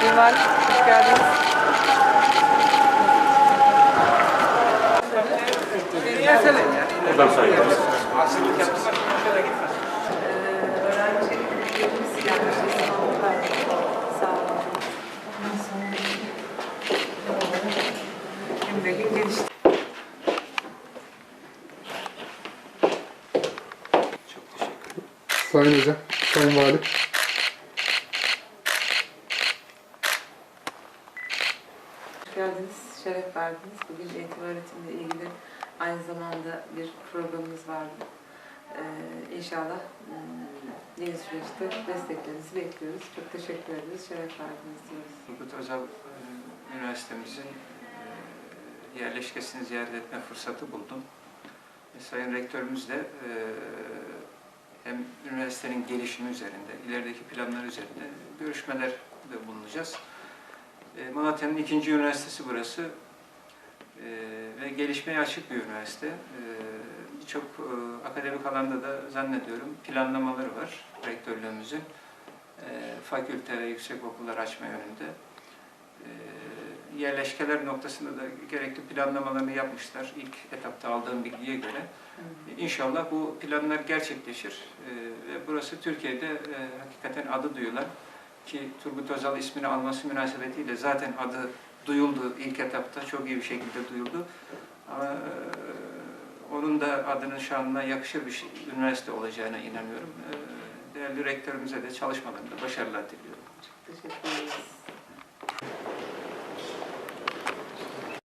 Sayın hoş geldiniz. Buradan sayıyoruz. Sayın Hocam, Sayın Valim. Hoş geldiniz, şeref verdiniz. Bugün eğitim öğretimle ilgili aynı zamanda bir programımız vardı. Ee, inşallah hmm, yeni süreçte desteklerinizi bekliyoruz. Çok teşekkür ederiz, şeref verdiniz diyoruz. Turgut Özal e, Üniversitemizin e, yerleşkesini ziyaret etme fırsatı buldum. E, Sayın Rektörümüzle e, hem üniversitenin gelişimi üzerinde, ilerideki planlar üzerinde görüşmeler de bulunacağız. E, Malatya'nın ikinci üniversitesi burası E, ve gelişmeye açık bir üniversite. E, Birçok e, akademik alanda da zannediyorum planlamaları var rektörlüğümüzün e, fakülte ve yüksek okullar açma yönünde. E, yerleşkeler noktasında da gerekli planlamalarını yapmışlar ilk etapta aldığım bilgiye göre. İnşallah bu planlar gerçekleşir E, ve burası Türkiye'de e, hakikaten adı duyulan ki Turgut Özal ismini alması münasebetiyle zaten adı duyuldu ilk etapta çok iyi bir şekilde duyuldu. Ama e, onun da adının şanına yakışır bir şey, üniversite olacağına inanıyorum. E, değerli rektörümüze de çalışmalarında başarılar diliyorum.